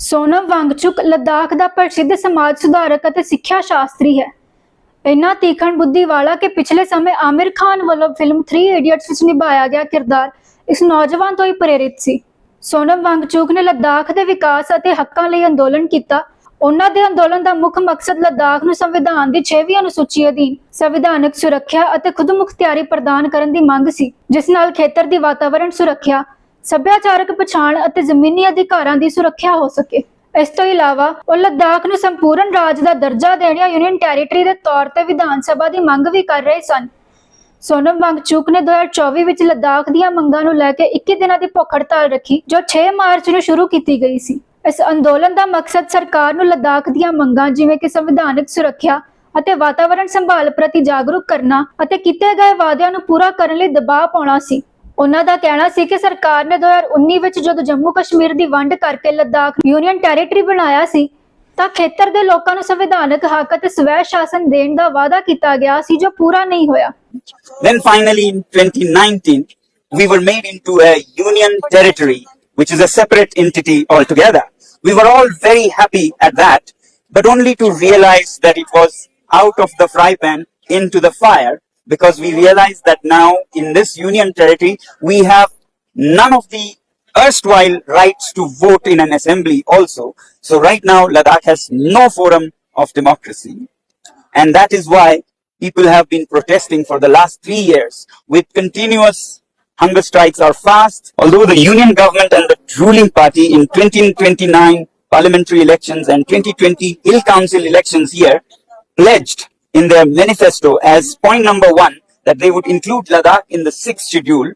ਸੋਨਮ ਵਾਂਗਚੁਕ ਲੱਦਾਖ ਦਾ ਪ੍ਰਸਿੱਧ ਸਮਾਜ ਸੁਧਾਰਕ ਅਤੇ ਸਿੱਖਿਆ ਸ਼ਾਸਤਰੀ ਹੈ। ਇੰਨਾ ਤੀਖਣ ਬੁੱਧੀ ਵਾਲਾ ਕਿ ਪਿਛਲੇ ਸਮੇਂ ਆਮਿਰ ਖਾਨ ਵੱਲੋਂ ਫਿਲਮ 3 ਇਡੀਅਟਸ ਵਿੱਚ ਨਿਭਾਇਆ ਗਿਆ ਕਿਰਦਾਰ ਇਸ ਨੌਜਵਾਨ ਤੋਂ ਹੀ ਪ੍ਰੇਰਿਤ ਸੀ। ਸੋਨਮ ਵਾਂਗਚੁਕ ਨੇ ਲਦਾਖ ਦੇ ਵਿਕਾਸ ਅਤੇ ਹੱਕਾਂ ਲਈ ਅੰਦੋਲਨ ਕੀਤਾ। ਉਹਨਾਂ ਦੇ ਅੰਦੋਲਨ ਦਾ ਮੁੱਖ ਮਕਸਦ ਲੱਦਾਖ ਨੂੰ ਸੰਵਿਧਾਨ ਦੀ 6ਵੀਂ ਅਨੁਸੂਚੀ ਅਧੀਨ ਸੰਵਿਧਾਨਕ ਸੁਰੱਖਿਆ ਅਤੇ ਖੁਦਮੁਖਤਿਆਰੀ ਪ੍ਰਦਾਨ ਕਰਨ ਦੀ ਮੰਗ ਸੀ, ਜਿਸ ਨਾਲ ਖੇਤਰ ਦੀ ਵਾਤਾਵਰਣ ਸੁਰੱਖਿਆ ਸੱਭਿਆਚਾਰਕ ਪਛਾਣ ਅਤੇ ਜ਼ਮੀਨੀ ਅਧਿਕਾਰਾਂ ਦੀ ਸੁਰੱਖਿਆ ਹੋ ਸਕੇ। ਇਸ ਤੋਂ ਇਲਾਵਾ, ਉਹ ਲੱਦਾਖ ਨੂੰ ਸੰਪੂਰਨ ਰਾਜ ਦਾ ਦਰਜਾ ਦੇਣ ਜਾਂ ਯੂਨੀਅਨ ਟੈਰੀਟਰੀ ਦੇ ਤੌਰ ਤੇ ਵਿਧਾਨ ਸਭਾ ਦੀ ਮੰਗ ਵੀ ਕਰ ਰਹੇ ਸਨ। ਸੋਨਮ ਵਾਂਗਚੁਕ ਨੇ 2024 ਵਿੱਚ ਲੱਦਾਖ ਦੀਆਂ ਮੰਗਾਂ ਨੂੰ ਲੈ ਕੇ 21 ਦਿਨਾਂ ਦੀ ਭੁੱਖ ਹੜਤਾਲ ਰੱਖੀ, ਜੋ 6 ਮਾਰਚ ਨੂੰ ਸ਼ੁਰੂ ਕੀਤੀ ਗਈ ਸੀ। ਇਸ ਅੰਦੋਲਨ ਦਾ ਮਕਸਦ ਸਰਕਾਰ ਨੂੰ ਲੱਦਾਖ ਦੀਆਂ ਮੰਗਾਂ ਜਿਵੇਂ ਕਿ ਸੰਵਿਧਾਨਕ ਸੁਰੱਖਿਆ ਅਤੇ ਵਾਤਾਵਰਣ ਸੰਭਾਲ ਪ੍ਰਤੀ ਜਾਗਰੂਕ ਕਰਨਾ ਅਤੇ ਕੀਤੇ ਗਏ ਵਾਅਦਿਆਂ ਨੂੰ ਪੂਰਾ ਕਰਨ ਲਈ ਦਬਾਅ ਪਾਉਣਾ ਸੀ। ਉਹਨਾਂ ਦਾ ਕਹਿਣਾ ਸੀ ਕਿ ਸਰਕਾਰ ਨੇ 2019 ਵਿੱਚ ਜਦੋਂ ਜੰਮੂ ਕਸ਼ਮੀਰ ਦੀ ਵੰਡ ਕਰਕੇ ਲੱਦਾਖ ਯੂਨੀਅਨ ਟੈਰੀਟਰੀ ਬਣਾਇਆ ਸੀ ਤਾਂ ਖੇਤਰ ਦੇ ਲੋਕਾਂ ਨੂੰ ਸੰਵਿਧਾਨਕ ਹੱਕ ਅਤੇ ਸਵੈ ਸ਼ਾਸਨ ਦੇਣ ਦਾ ਵਾਅਦਾ ਕੀਤਾ ਗਿਆ ਸੀ ਜੋ ਪੂਰਾ ਨਹੀਂ ਹੋਇਆ Then finally in 2019, we were made into a union territory, which is a separate entity altogether. We were all very happy at that, but only to realize that it was out of the fry pan into the fire because we realize that now in this union territory, we have none of the erstwhile rights to vote in an assembly also. So right now, Ladakh has no forum of democracy. And that is why people have been protesting for the last three years with continuous hunger strikes or fast. Although the union government and the ruling party in 2029 parliamentary elections and 2020 Hill Council elections here pledged in their manifesto as point number one that they would include Ladakh in the sixth schedule.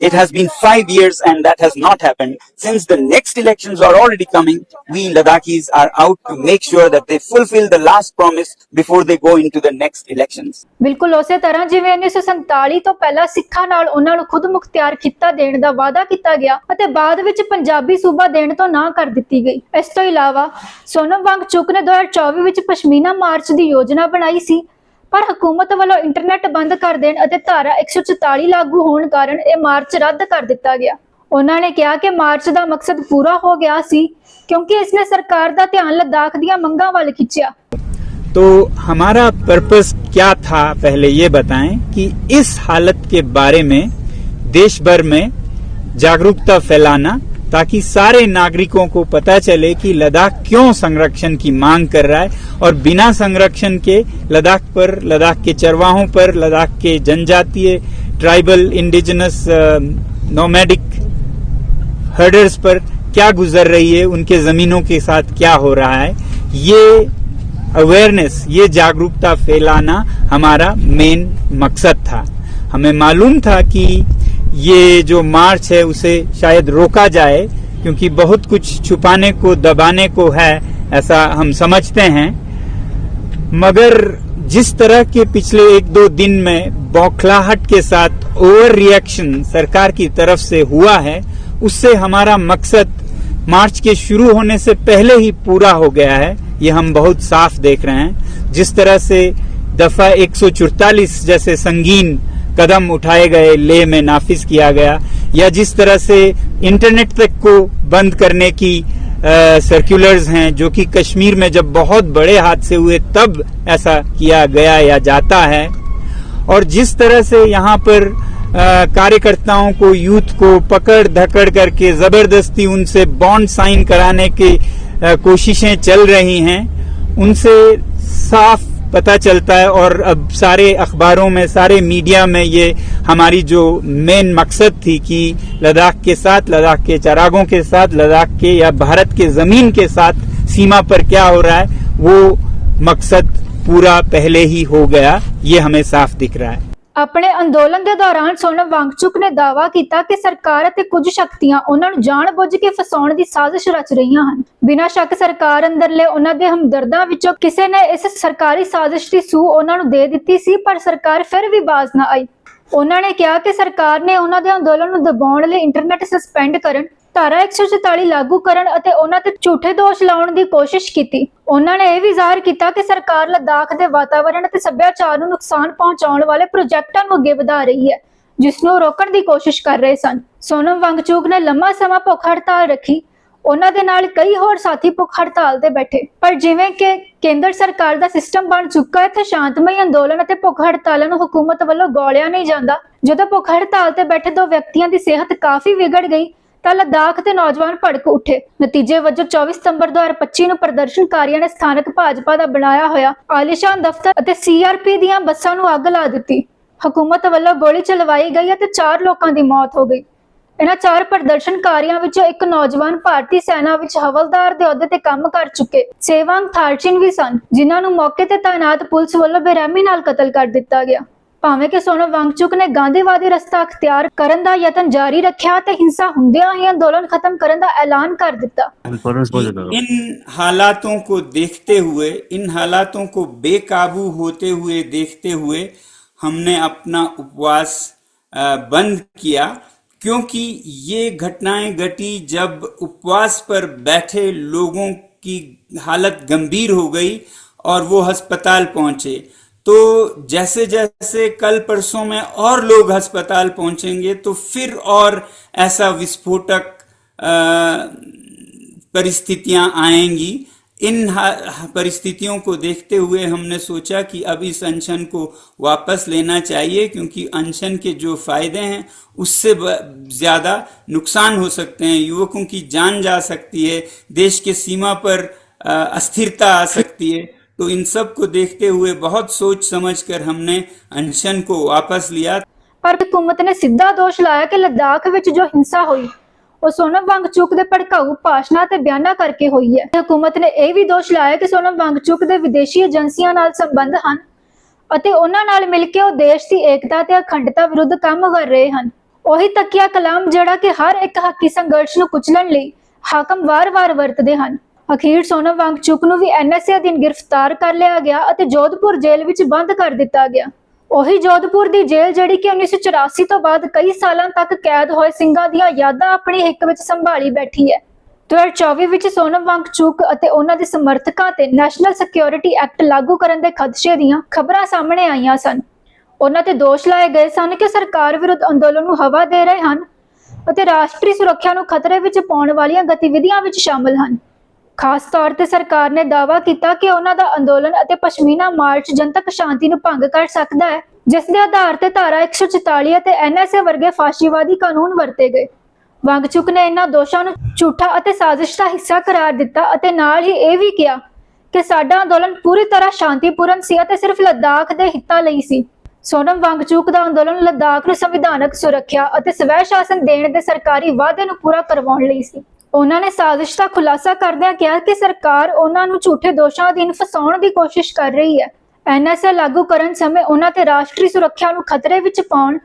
It has been five years and that has not happened. Since the next elections are already coming, we Ladakhis are out to make sure that they fulfill the last promise before they go into the next elections. ਬਿਲਕੁਲ ਉਸੇ ਤਰ੍ਹਾਂ ਜਿਵੇਂ 1947 ਤੋਂ ਪਹਿਲਾਂ ਸਿੱਖਾਂ ਨਾਲ ਉਹਨਾਂ ਨੂੰ ਖੁਦ ਮੁਖਤਿਆਰ ਖਿੱਤਾ ਦੇਣ ਦਾ ਵਾਅਦਾ ਕੀਤਾ ਗਿਆ ਅਤੇ ਬਾਅਦ ਵਿੱਚ ਪੰਜਾਬੀ ਸੂਬਾ ਦੇਣ ਤੋਂ ਨਾ ਕਰ ਦਿੱਤੀ ਗਈ ਇਸ ਤੋਂ ਇਲਾਵਾ ਸੋਨਮ ਵਾਂਗਚੁਕ ਨੇ 2024 ਵਿੱਚ ਪਸ਼ਮੀਨਾ ਮਾਰਚ ਦੀ ਯੋਜਨਾ ਬਣਾਈ ਸੀ ਪਰ ਹਕੂਮਤ ਵੱਲੋਂ ਇੰਟਰਨੈਟ ਬੰਦ ਕਰ ਦੇਣ ਅਤੇ ਧਾਰਾ 144 ਲਾਗੂ ਹੋਣ ਕਾਰਨ ਇਹ ਮਾਰਚ ਰੱਦ ਕਰ ਦਿੱਤਾ ਗਿਆ ਉਹਨਾਂ ਨੇ ਕਿਹਾ ਕਿ ਮਾਰਚ ਦਾ ਮਕਸਦ ਪੂਰਾ ਹੋ ਗਿਆ ਸੀ ਕਿਉਂਕਿ ਇਸ ਨੇ ਸਰਕਾਰ ਦਾ ਧਿਆਨ ਲੱਦਾਖ ਦੀਆਂ ਮੰਗਾਂ ਵੱਲ ਖਿੱਚਿਆ तो हमारा पर्पस क्या था पहले ये बताएं कि इस हालत के बारे में देश भर में जागरूकता फैलाना ताकि सारे नागरिकों को पता चले कि लद्दाख क्यों संरक्षण की मांग कर रहा है और बिना संरक्षण के लद्दाख पर, लद्दाख के चरवाहों पर, लद्दाख के जनजातीय, ट्राइबल इंडिजिनस नोमैडिक हर्डर्स पर क्या गुजर रही है, उनके जमीनों के साथ क्या हो रहा है, ये अवेयरनेस ये जागरूकता फैलाना हमारा मेन मकसद था। हमें मालूम था कि ये जो मार्च है, उसे शायद रोका जाए, क्योंकि बहुत कुछ छुपाने को, दबाने को है, ऐसा हम समझते हैं। मगर जिस तरह के पिछले एक दो दिन में बौखलाहट के साथ ओवर रिएक्शन सरकार की तरफ़ से हुआ है, उससे हमारा मकसद मार्च के शुरू होने से पहले ही पूरा हो गया है, ये हम बहुत साफ़ देख रहे हैं। जिस तरह से दफ़ा 144 जैसे संगीन कदम उठाए गए ले में नाफिज किया गया, या जिस तरह से इंटरनेट तक को बंद करने की सर्कुलर्स हैं, जो कि कश्मीर में जब बहुत बड़े हादसे हुए, तब ऐसा किया गया या जाता है। और जिस तरह से यहाँ पर कार्यकर्ताओं को, यूथ को पकड़ धकड़ करके, ज़बरदस्ती उनसे बॉन्ड साइन कराने की कोशिशें चल रही हैं, उनसे साफ़ पता चलता है और अब सारे अखबारों में, सारे मीडिया में ये हमारी जो मेन मकसद थी कि लद्दाख के साथ, लद्दाख के चरागों के साथ, लद्दाख के या भारत के ज़मीन के साथ सीमा पर क्या हो रहा है, वो मकसद पूरा पहले ही हो गया, ये हमें साफ़ दिख रहा है। ਆਪਣੇ ਅੰਦੋਲਨ ਦੇ ਦੌਰਾਨ ਸੋਨਮ ਵਾਂਗਚੁਕ ਨੇ ਦਾਅਵਾ ਕੀਤਾ ਕਿ ਸਰਕਾਰ ਅਤੇ ਕੁਝ ਸ਼ਕਤੀਆਂ ਉਹਨਾਂ ਨੂੰ ਜਾਣਬੁੱਝ ਕੇ ਫਸਾਉਣ ਦੀ ਸਾਜ਼ਿਸ਼ ਰਚ ਰਹੀਆਂ ਹਨ। ਬਿਨਾਂ ਸ਼ੱਕ ਸਰਕਾਰ ਅੰਦਰਲੇ ਉਹਨਾਂ ਦੇ ਹਮਦਰਦਾਂ ਵਿੱਚੋਂ ਕਿਸੇ ਨੇ ਇਸ ਸਰਕਾਰੀ ਸਾਜ਼ਿਸ਼ ਦੀ ਸੂਹ ਉਹਨਾਂ ਨੂੰ ਦੇ ਦਿੱਤੀ ਸੀ, ਪਰ ਸਰਕਾਰ ਫਿਰ ਵੀ ਬਾਜ਼ ਨਾ ਆਈ। ਉਹਨਾਂ ਨੇ ਕਿਹਾ ਕਿ ਸਰਕਾਰ ਨੇ ਉਹਨਾਂ ਦੇ ਅੰਦੋਲਨ ਨੂੰ ਦਬਾਉਣ ਲਈ ਇੰਟਰਨੈਟ ਸਸਪੈਂਡ ਕਰਨ ਧਾਰਾ 144 ਲਾਗੂ ਕਰਨ ਅਤੇ ਉਹਨਾਂ ਤੇ ਝੂਠੇ ਦੋਸ਼ ਲਾਉਣ ਦੀ ਕੋਸ਼ਿਸ਼ ਕੀਤੀ। ਉਹਨਾਂ ਨੇ ਇਹ ਵੀ ਜ਼ਾਹਰ ਕੀਤਾ ਕਿ ਸਰਕਾਰ ਲੱਦਾਖ ਦੇ ਵਾਤਾਵਰਣ ਅਤੇ ਸੱਭਿਆਚਾਰ ਨੂੰ ਨੁਕਸਾਨ ਪਹੁੰਚਾਉਣ ਵਾਲੇ ਪ੍ਰੋਜੈਕਟਾਂ ਨੂੰ ਅੱਗੇ ਵਧਾ ਰਹੀ ਹੈ ਜਿਸ ਨੂੰ ਰੋਕਣ ਦੀ ਕੋਸ਼ਿਸ਼ ਕਰ ਰਹੇ ਸਨ। ਸੋਨਮ ਵਾਂਗਚੁਕ ਨੇ ਲੰਮਾ ਸਮਾਂ ਭੁੱਖ ਹੜਤਾਲ ਰੱਖੀ। ਉਹਨਾਂ ਦੇ ਨਾਲ ਕਈ ਹੋਰ ਸਾਥੀ ਭੁੱਖ ਹੜਤਾਲ ਤੇ ਬੈਠੇ। ਪਰ ਜਿਵੇਂ ਕਿ ਕੇਂਦਰ ਸਰਕਾਰ ਦਾ ਸਿਸਟਮ ਬਣ ਚੁੱਕਾ ਹੈ ਤੇ ਸ਼ਾਂਤਮਈ ਅੰਦੋਲਨ ਅਤੇ ਭੁੱਖ ਹੜਤਾਲਾਂ ਨੂੰ ਹਕੂਮਤ ਵੱਲੋਂ ਗੋਲਿਆ ਨਹੀਂ ਜਾਂਦਾ। ਜਦੋਂ ਭੁੱਖ ਹੜਤਾਲ ਤੇ ਬੈਠੇ ਦੋ ਵਿਅਕਤੀਆਂ ਦੀ ਸਿਹਤ ਕਾਫੀ ਵਿਗੜ ਗਈ ਤਾਂ ਲੱਦਾਖ ਦੇ ਨੌਜਵਾਨ ਭੜਕ ਉੱਠੇ। ਨਤੀਜੇ ਵਜੋਂ 24 ਸਤੰਬਰ 2025 ਨੂੰ ਪ੍ਰਦਰਸ਼ਨਕਾਰੀਆਂ ਨੇ ਸਥਾਨਕ ਭਾਜਪਾ ਦਾ ਬਣਾਇਆ ਹੋਇਆ ਆਲੀਸ਼ਾਨ ਦਫ਼ਤਰ ਅਤੇ ਸੀਆਰਪੀ ਦੀਆਂ ਬੱਸਾਂ ਨੂੰ ਅੱਗ ਲਾ ਦਿੱਤੀ। ਹਕੂਮਤ ਵੱਲੋਂ ਗੋਲੀ ਚਲਵਾਈ ਗਈ ਅਤੇ 4 ਲੋਕਾਂ ਦੀ ਮੌਤ ਹੋ ਗਈ। ਇਹਨਾਂ ਚਾਰ ਪ੍ਰਦਰਸ਼ਨਕਾਰੀਆਂ ਵਿੱਚੋਂ ਇੱਕ ਨੌਜਵਾਨ ਭਾਰਤੀ ਸੈਨਾ ਵਿੱਚ ਹਵਲਦਾਰ ਦੇ ਅਹੁਦੇ ਤੇ ਕੰਮ ਕਰ ਚੁੱਕੇ। ਸੇਵਾਂਗ ਥਾਰਚਿਨ ਵੀ ਸਨ, ਜਿਨ੍ਹਾਂ ਨੂੰ ਮੌਕੇ ਤੇ ਤਾਇਨਾਤ ਪੁਲਿਸ ਵੱਲੋਂ ਬੇਰਹਿਮੀ ਨਾਲ ਕਤਲ ਕਰ ਦਿੱਤਾ ਗਿਆ। ਭਾਵੇਂ ਕਿ ਸੋਨਮ ਵਾਂਗਚੁਕ ਨੇ ਗਾਂਧੀਵਾਦੀ ਰਸਤਾ ਅਖਤਿਆਰ ਕਰਨ ਦਾ ਯਤਨ ਜਾਰੀ ਰੱਖਿਆ ਤੇ ਹਿੰਸਾ ਹੁੰਦਿਆਂ ਹੀ ਅੰਦੋਲਨ ਖਤਮ ਕਰਨ ਦਾ ਐਲਾਨ ਕਰ ਦਿੱਤਾ इम्पोर्टेंस बहुत ज्यादा इन हालातों को देखते हुए इन हालातों को बेकाबू होते हुए देखते हुए हमने अपना उपवास अ, बंद किया क्योंकि ये घटनाएं घटी जब उपवास पर बैठे लोगों की हालत गंभीर हो गई और वो अस्पताल पहुंचे तो जैसे जैसे कल परसों में और लोग अस्पताल पहुँचेंगे तो फिर और ऐसा विस्फोटक परिस्थितियाँ आएँगी। इन परिस्थितियों को देखते हुए हमने सोचा कि अब इस अनशन को वापस लेना चाहिए, क्योंकि अनशन के जो फ़ायदे हैं, उससे ज़्यादा नुकसान हो सकते हैं। युवकों की जान जा सकती है, देश के सीमा पर अस्थिरता आ सकती है। तो इन सब को देखते हुए बहुत सोच समझकर हमने अनशन को वापस लिया ਪਰ ਹਕੂਮਤ ਨੇ ਸਿੱਧਾ ਦੋਸ਼ ਲਾਇਆ ਕਿ ਲੱਦਾਖ ਵਿੱਚ ਜੋ ਹਿੰਸਾ ਹੋਈ ਉਹ ਸੋਨਮ ਵਾਂਗਚੁਕ ਦੇ ਭੜਕਾਊ ਭਾਸ਼ਣਾਂ ਤੇ ਬਿਆਨਾਂ ਕਰਕੇ ਹੋਈ ਹੈ ਹਕੂਮਤ ਨੇ ਇਹ ਵੀ ਦੋਸ਼ ਲਾਇਆ ਕਿ ਸੋਨਮ ਵਾਂਗਚੁਕ ਦੇ ਵਿਦੇਸ਼ੀ ਏਜੰਸੀਆਂ ਨਾਲ ਸੰਬੰਧ ਹਨ ਅਤੇ ਉਹਨਾਂ ਨਾਲ ਮਿਲ ਕੇ ਉਹ ਦੇਸ਼ ਦੀ ਏਕਤਾ ਤੇ ਅਖੰਡਤਾ ਵਿਰੁੱਧ ਕੰਮ ਕਰ ਰਹੇ ਹਨ ਉਹੀ ਤੱਕਿਆ ਕਲਾਮ ਜਿਹੜਾ ਕਿ ਹਰ ਇੱਕ ਹੱਕੀ ਸੰਘਰਸ਼ ਨੂੰ ਕੁਚਲਣ ਲਈ ਹਾਕਮ ਵਾਰ-ਵਾਰ ਵਰਤਦੇ ਹਨ ਅਖੀਰ ਸੋਨਮ ਵਾਂਗਚੁਕ ਨੂੰ ਵੀ ਐਨਐਸਏ ਅਧੀਨ ਗ੍ਰਿਫਤਾਰ ਕਰ ਲਿਆ ਗਿਆ ਅਤੇ ਜੋਧਪੁਰ ਜੇਲ੍ਹ ਵਿੱਚ ਬੰਦ ਕਰ ਦਿੱਤਾ ਗਿਆ। ਉਹੀ ਜੋਧਪੁਰ ਦੀ ਜੇਲ੍ਹ ਜਿਹੜੀ ਕਿ 1984 ਤੋਂ ਬਾਅਦ ਕਈ ਸਾਲਾਂ ਤੱਕ ਕੈਦ ਹੋਏ ਸਿੰਘਾਂ ਦੀਆਂ ਯਾਦਾਂ ਆਪਣੀ ਹਿੱਕ ਵਿੱਚ ਸੰਭਾਲੀ ਬੈਠੀ ਹੈ। 2024 ਵਿੱਚ ਸੋਨਮ ਵਾਂਗਚੁਕ ਅਤੇ ਉਹਨਾਂ ਦੇ ਸਮਰਥਕਾਂ ਤੇ ਨੈਸ਼ਨਲ ਸਿਕਿਉਰਿਟੀ ਐਕਟ ਲਾਗੂ ਕਰਨ ਦੇ ਖਦਸ਼ੇ ਦੀਆਂ ਖਬਰਾਂ ਸਾਹਮਣੇ ਆਈਆਂ ਸਨ। ਉਹਨਾਂ ਤੇ ਦੋਸ਼ ਲਾਏ ਗਏ ਸਨ ਕਿ ਸਰਕਾਰ ਵਿਰੁੱਧ ਅੰਦੋਲਨ ਨੂੰ ਹਵਾ ਦੇ ਰਹੇ ਹਨ ਅਤੇ ਰਾਸ਼ਟਰੀ ਸੁਰੱਖਿਆ ਨੂੰ ਖਤਰੇ ਵਿੱਚ ਪਾਉਣ ਵਾਲੀਆਂ ਗਤੀਵਿਧੀਆਂ ਵਿੱਚ ਸ਼ਾਮਲ ਹਨ। ਖਾਸ ਤੌਰ ਤੇ ਸਰਕਾਰ ਨੇ ਦਾਅਵਾ ਕੀਤਾ ਕਿ ਉਹਨਾਂ ਦਾ ਅੰਦੋਲਨ ਅਤੇ ਪਸ਼ਮੀਨਾ ਮਾਰਚ ਜਨਤਕ ਸ਼ਾਂਤੀ ਨੂੰ ਭੰਗ ਕਰ ਸਕਦਾ ਹੈ, ਜਿਸ ਦੇ ਆਧਾਰ ਤੇ ਧਾਰਾ 144 ਅਤੇ ਐਨਐਸਏ ਵਰਗੇ ਫਾਸ਼ੀਵਾਦੀ ਕਾਨੂੰਨ ਵਰਤੇ ਗਏ। ਵਾਂਗਚੁਕ ਨੇ ਇਹਨਾਂ ਦੋਸ਼ਾਂ ਨੂੰ ਝੂਠਾ ਅਤੇ ਸਾਜ਼ਿਸ਼ ਦਾ ਹਿੱਸਾ ਕਰਾਰ ਦਿੱਤਾ ਅਤੇ ਨਾਲ ਹੀ ਇਹ ਵੀ ਕਿਹਾ ਕਿ ਸਾਡਾ ਅੰਦੋਲਨ ਪੂਰੀ ਤਰ੍ਹਾਂ ਸ਼ਾਂਤੀਪੂਰਨ ਸੀ ਅਤੇ ਸਿਰਫ ਲੱਦਾਖ ਦੇ ਹਿੱਤਾਂ ਲਈ ਸੀ। ਸੋਨਮ ਵਾਂਗਚੁਕ ਦਾ ਅੰਦੋਲਨ ਲੱਦਾਖ ਨੂੰ ਸੰਵਿਧਾਨਕ ਸੁਰੱਖਿਆ ਅਤੇ ਸਵੈ ਸ਼ਾਸਨ ਦੇਣ ਦੇ ਸਰਕਾਰੀ ਵਾਅਦੇ ਨੂੰ ਪੂਰਾ ਕਰਵਾਉਣ ਲਈ ਸੀ। ਉਹਨਾਂ ਨੇ ਸਾਜ਼ਿਸ਼ ਦਾ ਖੁਲਾਸਾ ਕਰਦਿਆਂ ਕਿਹਾ ਕਿ ਸਰਕਾਰ ਉਹਨਾਂ ਨੂੰ ਝੂਠੇ ਦੋਸ਼ਾਂ ਅਧੀਨ ਫਸਾਉਣ ਦੀ ਕੋਸ਼ਿਸ਼ ਕਰ ਰਹੀ ਹੈ। ਐਨਐਸਏ ਲਾਗੂ ਕਰਨ ਸਮੇਂ ਉਹਨਾਂ ਤੇ ਰਾਸ਼ਟਰੀ ਸੁਰੱਖਿਆ ਨੂੰ ਖਤਰੇ ਵਿੱਚ ਪਾਉਣ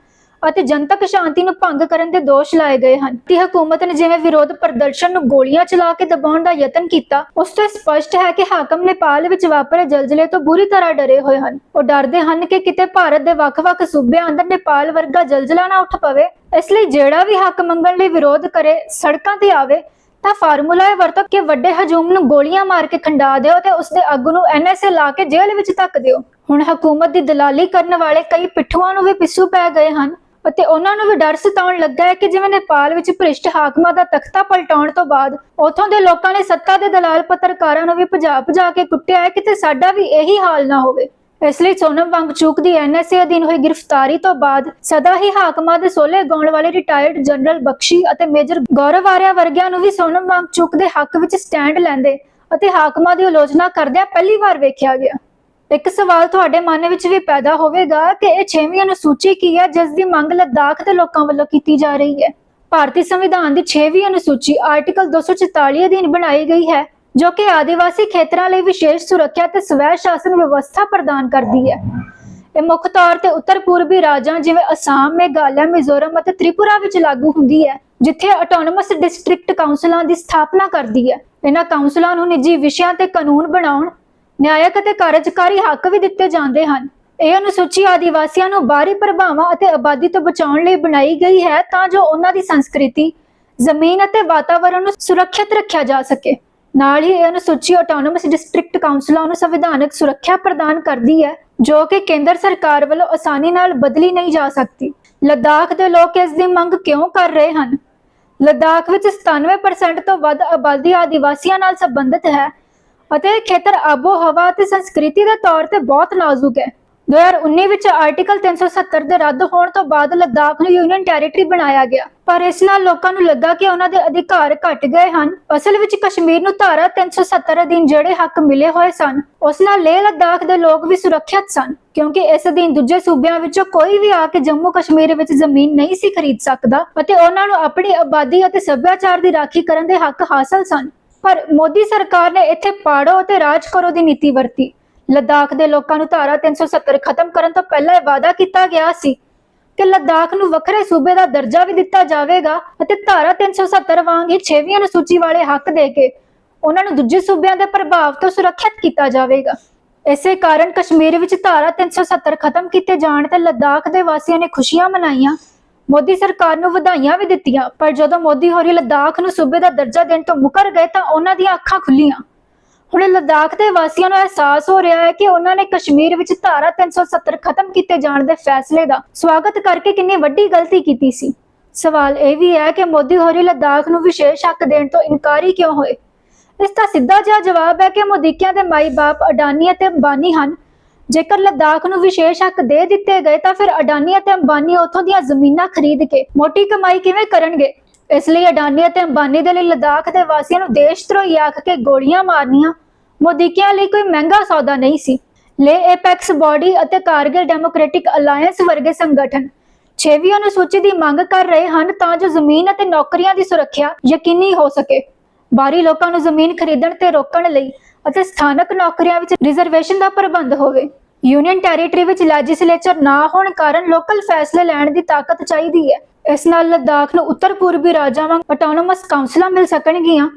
ਅਤੇ ਜਨਤਕ ਸ਼ਾਂਤੀ ਨੂੰ ਭੰਗ ਕਰਨ ਦੇ ਦੋਸ਼ ਲਾਏ ਗਏ ਹਨ। ਤੇ ਹਕੂਮਤ ਨੇ ਜਿਵੇਂ ਵਿਰੋਧ ਪ੍ਰਦਰਸ਼ਨ ਨੂੰ ਗੋਲੀਆਂ ਚਲਾ ਕੇ ਦਬਾਉਣ ਦਾ ਯਤਨ ਕੀਤਾ, ਉਸ ਤੋਂ ਸਪਸ਼ਟ ਹੈ ਕਿ ਹਾਕਮ ਨੇਪਾਲ ਵਿੱਚ ਵਾਪਰੇ ਜ਼ਲਜ਼ਲੇ ਤੋਂ ਬੁਰੀ ਤਰ੍ਹਾਂ ਡਰੇ ਹੋਏ ਹਨ। ਉਹ ਡਰਦੇ ਹਨ ਕਿ ਕਿਤੇ ਭਾਰਤ ਦੇ ਵੱਖ-ਵੱਖ ਸੂਬਿਆਂ ਅੰਦਰ ਨੇਪਾਲ ਵਰਗਾ ਜ਼ਲਜ਼ਲਾ ਨਾ ਉੱਠ ਪਵੇ। ਇਸ ਲਈ ਜਿਹੜਾ ਵੀ ਹੱਕ ਮੰਗਣ ਲਈ ਵਿਰੋਧ ਕਰੇ, ਸੜਕਾਂ ਤੇ ਆਵੇ, ਤਾਂ ਫਾਰਮੂਲਾ ਇਹ ਵਰਤੋ ਕਿ ਵੱਡੇ ਹਜੂਮ ਨੂੰ ਗੋਲੀਆਂ ਮਾਰ ਕੇ ਖੰਡਾ ਦਿਓ ਤੇ ਉਸ ਦੇ ਅੱਗ ਨੂੰ ਐਨਐਸਏ ਲਾ ਕੇ ਜੇਲ੍ਹ ਵਿੱਚ ਧੱਕ ਦਿਓ। ਹੁਣ ਹਕੂਮਤ ਦੀ ਦਲਾਲੀ ਕਰਨ ਵਾਲੇ ਕਈ ਪਿੱਠੂਆਂ ਨੂੰ ਵੀ ਪਿੱਛੂ ਪੈ ਗਏ ਹਨ। ਅਤੇ ਉਹਨਾਂ ਨੂੰ ਵੀ ਡਰ ਸਤਾਉਣ ਲੱਗਾ ਹੈ ਕਿ ਜਿਵੇਂ ਨੇਪਾਲ ਵਿੱਚ ਭ੍ਰਿਸ਼ਟ ਹਾਕਮਾਂ ਦਾ ਤਖਤਾ ਪਲਟਾਉਣ ਤੋਂ ਬਾਅਦ ਉਥੋਂ ਦੇ ਲੋਕਾਂ ਨੇ ਸੱਤਾ ਦੇ ਦਲਾਲ ਪੱਤਰਕਾਰਾਂ ਨੂੰ ਵੀ ਭਜਾ ਭਜਾ ਕੇ ਕੁੱਟਿਆ ਹੈ, ਕਿਤੇ ਸਾਡਾ ਵੀ ਇਹੀ ਹਾਲ ਨਾ ਹੋਵੇ। ਇਸ ਲਈ ਸੋਨਮ ਵਾਂਗਚੁਕ ਦੀ ਐਨਐਸਏ ਅਧੀਨ ਹੋਈ ਗ੍ਰਿਫਤਾਰੀ ਤੋਂ ਬਾਅਦ ਸਦਾ ਹੀ ਹਾਕਮਾਂ ਦੇ ਸੋਲੇ ਗਾਉਣ ਵਾਲੇ ਰਿਟਾਇਰਡ ਜਨਰਲ ਬਖਸ਼ੀ ਅਤੇ ਮੇਜਰ ਗੌਰਵ ਆਰਿਆ ਵਰਗਿਆਂ ਨੂੰ ਵੀ ਸੋਨਮ ਵਾਂਗਚੁਕ ਦੇ ਹੱਕ ਵਿੱਚ ਸਟੈਂਡ ਲੈਂਦੇ ਅਤੇ ਹਾਕਮਾਂ ਦੀ ਆਲੋਚਨਾ ਕਰਦਿਆਂ ਪਹਿਲੀ ਵਾਰ ਵੇਖਿਆ ਗਿਆ। ਇੱਕ ਸਵਾਲ ਤੁਹਾਡੇ ਮਨ ਵਿੱਚ ਵੀ ਪੈਦਾ ਹੋਵੇਗਾ ਕਿ ਇਹ 6ਵੀਂ ਅਨੁਸੂਚੀ ਕੀ ਹੈ ਜਿਸ ਦੀ ਮੰਗ ਲੱਦਾਖ ਦੇ ਲੋਕਾਂ ਵੱਲੋਂ ਕੀਤੀ ਜਾ ਰਹੀ ਹੈ? ਭਾਰਤੀ ਸੰਵਿਧਾਨ ਦੀ 6ਵੀਂ ਅਨੁਸੂਚੀ ਆਰਟੀਕਲ 244 ਅਧੀਨ ਬਣਾਈ ਗਈ ਹੈ ਜੋ ਕਿ ਆਦੀਵਾਸੀ ਖੇਤਰਾਂ ਲਈ ਵਿਸ਼ੇਸ਼ ਸੁਰੱਖਿਆ ਤੇ ਸਵੈ ਸ਼ਾਸਨ ਵਿਵਸਥਾ ਪ੍ਰਦਾਨ ਕਰਦੀ ਹੈ। ਇਹ ਮੁੱਖ ਤੌਰ ਤੇ ਉੱਤਰ ਪੂਰਬੀ ਰਾਜਾਂ ਜਿਵੇਂ ਅਸਾਮ, ਮੇਘਾਲਿਆ, ਮਿਜ਼ੋਰਮ ਅਤੇ ਤ੍ਰਿਪੁਰਾ ਵਿੱਚ ਲਾਗੂ ਹੁੰਦੀ ਹੈ ਜਿੱਥੇ ਆਟੋਨੋਮਸ ਡਿਸਟ੍ਰਿਕਟ ਕਾਉਂਸਲਾਂ ਦੀ ਸਥਾਪਨਾ ਕਰਦੀ ਹੈ। ਇਹਨਾਂ ਕਾਉਂਸਲਾਂ ਨੂੰ ਨਿੱਜੀ ਵਿਸ਼ਿਆਂ ਤੇ ਕਾਨੂੰਨ ਬਣਾਉਣ ਨਿਆਇਕ ਅਤੇ ਕਾਰਜਕਾਰੀ ਹੱਕ ਵੀ ਦਿੱਤੇ ਜਾਂਦੇ ਹਨ। ਇਹ ਅਨੁਸੂਚੀ ਆਦੀਵਾਸੀਆਂ ਨੂੰ ਬਾਹਰੀ ਪ੍ਰਭਾਵਾਂ ਅਤੇ ਆਬਾਦੀ ਤੋਂ ਬਚਾਉਣ ਲਈ ਬਣਾਈ ਗਈ ਹੈ ਤਾਂ ਜੋ ਉਹਨਾਂ ਦੀ ਸੰਸਕ੍ਰਿਤੀ, ਜ਼ਮੀਨ ਅਤੇ ਵਾਤਾਵਰਣ ਨੂੰ ਸੁਰੱਖਿਅਤ ਰੱਖਿਆ ਜਾ ਸਕੇ। ਨਾਲ ਹੀ ਇਹ ਅਨੁਸੂਚੀ ਆਟੋਨਮਸ ਡਿਸਟ੍ਰਿਕਟ ਕਾਉਂਸਲਾਂ ਨੂੰ ਸੰਵਿਧਾਨਕ ਸੁਰੱਖਿਆ ਪ੍ਰਦਾਨ ਕਰਦੀ ਹੈ, ਜੋ ਕਿ ਕੇਂਦਰ ਸਰਕਾਰ ਵੱਲੋਂ ਆਸਾਨੀ ਨਾਲ ਬਦਲੀ ਨਹੀਂ ਜਾ ਸਕਦੀ। ਲਦਾਖ ਦੇ ਲੋਕ ਇਸ ਦੀ ਮੰਗ ਕਿਉਂ ਕਰ ਰਹੇ ਹਨ? ਲਦਾਖ ਵਿੱਚ 97% ਤੋਂ ਵੱਧ ਆਬਾਦੀ ਆਦੀਵਾਸੀਆਂ ਨਾਲ ਸੰਬੰਧਿਤ ਹੈ। ਅਤੇ ਖੇਤਰ ਆਬੋ ਹਵਾ ਅਤੇ ਸੰਸਕ੍ਰਿਤੀ ਦੇ ਤੌਰ ਤੇ ਬਹੁਤ ਨਾਜ਼ੁਕ ਹੈ। 2019 ਵਿੱਚ ਆਰਟੀਕਲ 370 ਦੇ ਰੱਦ ਹੋਣ ਤੋਂ ਬਾਅਦ ਲੱਦਾਖ ਨੂੰ ਯੂਨੀਅਨ ਟੈਰੀਟਰੀ ਬਣਾਇਆ ਗਿਆ। ਪਰ ਇਸ ਨਾਲ ਲੋਕਾਂ ਨੂੰ ਲੱਗਾ ਕਿ ਉਹਨਾਂ ਦੇ ਅਧਿਕਾਰ ਘਟ ਗਏ ਹਨ। ਅਸਲ ਵਿੱਚ ਕਸ਼ਮੀਰ ਨੂੰ ਧਾਰਾ 370 ਅਧੀਨ ਜਿਹੜੇ ਹੱਕ ਮਿਲੇ ਹੋਏ ਸਨ, ਉਸ ਨਾਲ ਲੇਹ ਲਦਾਖ ਦੇ ਲੋਕ ਵੀ ਸੁਰੱਖਿਅਤ ਸਨ, ਕਿਉਂਕਿ ਇਸ ਅਧੀਨ ਦੂਜੇ ਸੂਬਿਆਂ ਵਿੱਚੋਂ ਕੋਈ ਵੀ ਆ ਕੇ ਜੰਮੂ ਕਸ਼ਮੀਰ ਵਿੱਚ ਜ਼ਮੀਨ ਨਹੀਂ ਸੀ ਖਰੀਦ ਸਕਦਾ ਅਤੇ ਉਹਨਾਂ ਨੂੰ ਆਪਣੀ ਆਬਾਦੀ ਅਤੇ ਸੱਭਿਆਚਾਰ ਦੀ ਰਾਖੀ ਕਰਨ ਦੇ ਹੱਕ ਹਾਸਲ ਸਨ। ਪਰ ਮੋਦੀ ਸਰਕਾਰ ਨੇ ਇੱਥੇ ਪਾੜੋ ਅਤੇ ਰਾਜ ਕਰੋ ਦੀ ਨੀਤੀ ਵਰਤੀ। ਲਦਾਖ ਦੇ ਲੋਕਾਂ ਨੂੰ ਧਾਰਾ 370 ਖਤਮ ਕਰਨ ਤੋਂ ਪਹਿਲਾਂ ਇਹ ਵਾਅਦਾ ਕੀਤਾ ਗਿਆ ਸੀ ਕਿ ਲਦਾਖ ਨੂੰ ਵੱਖਰੇ ਸੂਬੇ ਦਾ ਦਰਜਾ ਵੀ ਦਿੱਤਾ ਜਾਵੇਗਾ ਅਤੇ ਧਾਰਾ 370 ਵਾਂਗ ਹੀ 6ਵੀਂ ਅਨੁਸੂਚੀ ਵਾਲੇ ਹੱਕ ਦੇ ਕੇ ਉਹਨਾਂ ਨੂੰ ਦੂਜੇ ਸੂਬਿਆਂ ਦੇ ਪ੍ਰਭਾਵ ਤੋਂ ਸੁਰੱਖਿਅਤ ਕੀਤਾ ਜਾਵੇਗਾ। ਇਸੇ ਕਾਰਨ ਕਸ਼ਮੀਰ ਵਿੱਚ ਧਾਰਾ 370 ਖਤਮ ਕੀਤੇ ਜਾਣ ਤੇ ਲਦਾਖ ਦੇ ਵਾਸੀਆਂ ਨੇ ਖੁਸ਼ੀਆਂ ਮਨਾਈਆਂ। ਮੋਦੀ ਸਰਕਾਰ ਨੂੰ ਵਧਾਈਆਂ ਵੀ ਦਿੱਤੀਆਂ, ਪਰ ਜਦੋਂ ਮੋਦੀ ਹੋਰੀ ਲੱਦਾਖ ਨੂੰ ਸੂਬੇ ਦਾ ਦਰਜਾ ਦੇਣ ਤੋਂ ਮੁਕਰ ਗਏ ਤਾਂ ਉਹਨਾਂ ਦੀਆਂ ਅੱਖਾਂ ਖੁੱਲੀਆਂ। ਹੁਣ ਲੱਦਾਖ ਦੇ ਵਾਸੀਆਂ ਨੂੰ ਅਹਿਸਾਸ ਹੋ ਰਿਹਾ ਹੈ ਕਿ ਉਹਨਾਂ ਨੇ ਕਸ਼ਮੀਰ ਵਿੱਚ ਧਾਰਾ 370 ਖਤਮ ਕੀਤੇ ਜਾਣ ਦੇ ਫੈਸਲੇ ਦਾ ਸਵਾਗਤ ਕਰਕੇ ਕਿੰਨੀ ਵੱਡੀ ਗਲਤੀ ਕੀਤੀ ਸੀ। ਸਵਾਲ ਇਹ ਵੀ ਹੈ ਕਿ ਮੋਦੀ ਹੋਰੀ ਲਦਾਖ ਨੂੰ ਵਿਸ਼ੇਸ਼ ਹੱਕ ਦੇਣ ਤੋਂ ਇਨਕਾਰੀ ਕਿਉਂ ਹੋਏ? ਇਸ ਦਾ ਸਿੱਧਾ ਜਿਹਾ ਜਵਾਬ ਹੈ ਕਿ ਮੋਦੀਕਿਆਂ ਦੇ ਮਾਈ-ਬਾਪ ਅਡਾਨੀ ਅਤੇ ਅੰਬਾਨੀ ਹਨ। ਜੇਕਰ ਲਦਾਖ ਨੂੰ ਵਿਸ਼ੇਸ਼ ਹੱਕ ਦੇ ਦਿੱਤੇ ਗਏ ਤਾਂ ਫਿਰ ਅਡਾਨੀ ਅਤੇ ਅੰਬਾਨੀ ਉੱਥੋਂ ਦੀਆਂ ਜ਼ਮੀਨਾਂ ਖਰੀਦ ਕੇ ਮੋਟੀ ਕਮਾਈ ਕਿਵੇਂ ਕਰਨਗੇ? ਇਸ ਲਈ ਅਡਾਨੀ ਅਤੇ ਅੰਬਾਨੀ ਦੇ ਲਈ ਲੱਦਾਖ ਦੇ ਵਾਸੀਆਂ ਨੂੰ ਦੇਸ਼ ਧਰੋਹੀ ਆਖ ਕੇ ਗੋਲੀਆਂ ਮਾਰਨੀਆਂ ਮੋਦੀਕਿਆਂ ਲਈ ਕੋਈ ਮਹਿੰਗਾ ਸੌਦਾ ਨਹੀਂ ਸੀ। ਲੇ ਐਪੈਕਸ ਬਾਡੀ ਅਤੇ ਕਾਰਗਿਲ ਡੈਮੋਕ੍ਰੈਟਿਕ ਅਲਾਈਅੰਸ ਵਰਗੇ ਸੰਗਠਨ ਛੇਵੀਂ ਅਨੁਸੂਚੀ ਦੀ ਮੰਗ ਕਰ ਰਹੇ ਹਨ ਤਾਂ ਜੋ ਜ਼ਮੀਨ ਅਤੇ ਨੌਕਰੀਆਂ ਦੀ ਸੁਰੱਖਿਆ ਯਕੀਨੀ ਹੋ ਸਕੇ। ਬਾਹਰੀ ਲੋਕਾਂ ਨੂੰ ਜ਼ਮੀਨ ਖਰੀਦਣ ਤੇ ਰੋਕਣ ਲਈ ਅਤੇ ਸਥਾਨਕ ਨੌਕਰੀਆਂ ਵਿੱਚ ਰਿਜ਼ਰਵੇਸ਼ਨ ਦਾ ਪ੍ਰਬੰਧ ਹੋਵੇ। ਯੂਨੀਅਨ ਟੈਰੀਟਰੀ ਵਿੱਚ ਲੈਜਿਸਲੇਚਰ ਨਾ ਹੋਣ ਕਾਰਨ ਲੋਕਲ ਫੈਸਲੇ ਲੈਣ ਦੀ ਤਾਕਤ ਚਾਹੀਦੀ ਹੈ ਇਸ ਨਾਲ ਲੱਦਾਖ ਨੂੰ ਉੱਤਰ ਪੂਰਬੀ ਰਾਜਾਂ ਵਾਂਗ ਆਟੋਨੋਮਸ ਕਾਉਂਸਲਾਂ ਮਿਲ ਸਕਣਗੀਆਂ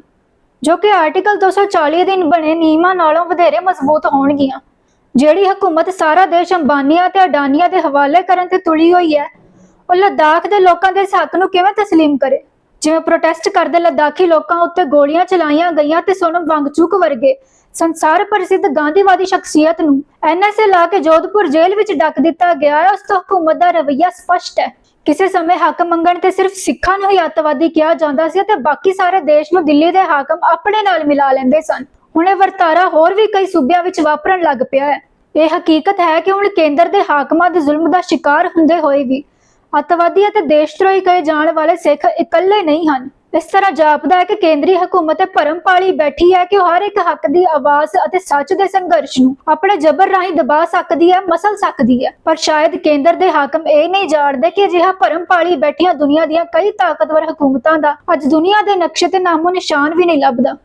ਜੋ ਕਿ ਆਰਟੀਕਲ 240 ਅਧੀਨ ਬਣੇ ਨਿਯਮਾਂ ਨਾਲੋਂ ਵਧੇਰੇ ਮਜ਼ਬੂਤ ਹੋਣਗੀਆਂ ਜਿਹੜੀ ਹਕੂਮਤ ਸਾਰਾ ਦੇਸ਼ ਅੰਬਾਨੀਆਂ ਤੇ ਅਡਾਨੀਆਂ ਦੇ ਹਵਾਲੇ ਕਰਨ ਤੇ ਤੁਲੀ ਹੋਈ ਹੈ ਉਹ ਲੱਦਾਖ ਦੇ ਲੋਕਾਂ ਦੇ ਇਸ ਹੱਕ ਨੂੰ ਕਿਵੇਂ تسلیم ਕਰੇ ਜਿਵੇਂ ਪ੍ਰੋਟੈਸਟ ਕਰਦੇ ਲੱਦਾਖੀ ਲੋਕਾਂ ਉੱਤੇ ਗੋਲੀਆਂ ਚਲਾਈਆਂ ਗਈਆਂ ਤੇ ਸੋਨਮ ਵਾਂਗਚੁਕ ਵਰਗੇ ਸੰਸਾਰ ਪ੍ਰਸਿੱਧ ਗਾਂਧੀਵਾਦੀ ਸ਼ਖਸੀਅਤ ਨੂੰ ਐਨਐਸਏ ਲਾ ਕੇ ਜੋਧਪੁਰ ਜੇਲ੍ਹ ਵਿੱਚ ਡੱਕ ਦਿੱਤਾ ਗਿਆ ਹੈ। ਉਸ ਤੋਂ ਹਕੂਮਤ ਦਾ ਰਵੱਈਆ ਸਪਸ਼ਟ ਹੈ। ਕਿਸੇ ਸਮੇਂ ਹੱਕ ਮੰਗਣ ਤੇ ਸਿਰਫ ਸਿੱਖਾਂ ਨੂੰ ਹੀ ਅੱਤਵਾਦੀ ਕਿਹਾ ਜਾਂਦਾ ਸੀ ਤੇ ਬਾਕੀ ਸਾਰੇ ਦੇਸ਼ ਨੂੰ ਦਿੱਲੀ ਦੇ ਹਾਕਮ ਆਪਣੇ ਨਾਲ ਮਿਲਾ ਲੈਂਦੇ ਸਨ। ਹੁਣ ਇਹ ਵਰਤਾਰਾ ਹੋਰ ਵੀ ਕਈ ਸੂਬਿਆਂ ਵਿੱਚ ਵਾਪਰਨ ਲੱਗ ਪਿਆ ਹੈ। ਇਹ ਹਕੀਕਤ ਹੈ ਕਿ ਹੁਣ ਕੇਂਦਰ ਦੇ ਹਾਕਮਾਂ ਦੇ ਜ਼ੁਲਮ ਦਾ ਸ਼ਿਕਾਰ ਹੁੰਦੇ ਹੋਏ ਵੀ ਅੱਤਵਾਦੀ ਅਤੇ ਦੇਸ਼ਧਰੋਹੀ ਕਹੇ ਜਾਣ ਵਾਲੇ ਸਿੱਖ ਇਕੱਲੇ ਨਹੀਂ ਹਨ। ਇਸ ਤਰ੍ਹਾਂ ਜਾਪਦਾ ਹੈ ਕਿ ਕੇਂਦਰੀ ਹਕੂਮਤ ਭਰਮ ਪਾਲੀ ਬੈਠੀ ਹੈ ਕਿ ਹਰ ਇੱਕ ਹੱਕ ਦੀ ਆਵਾਜ਼ ਅਤੇ ਸੱਚ ਦੇ ਸੰਘਰਸ਼ ਨੂੰ ਆਪਣੇ ਜ਼ਬਰ ਰਾਹੀਂ ਦਬਾ ਸਕਦੀ ਹੈ, ਮਸਲ ਸਕਦੀ ਹੈ। ਪਰ ਸ਼ਾਇਦ ਕੇਂਦਰ ਦੇ ਹਾਕਮ ਇਹ ਨਹੀਂ ਜਾਣਦੇ ਕਿ ਅਜਿਹਾ ਭਰਮ ਪਾਲੀ ਬੈਠੀਆਂ ਦੁਨੀਆ ਦੀਆਂ ਕਈ ਤਾਕਤਵਰ ਹਕੂਮਤਾਂ ਦਾ ਅੱਜ ਦੁਨੀਆ ਦੇ ਨਕਸ਼ੇ ਤੇ ਨਾਮੋ ਨਿਸ਼ਾਨ ਵੀ ਨਹੀਂ ਲੱਭਦਾ।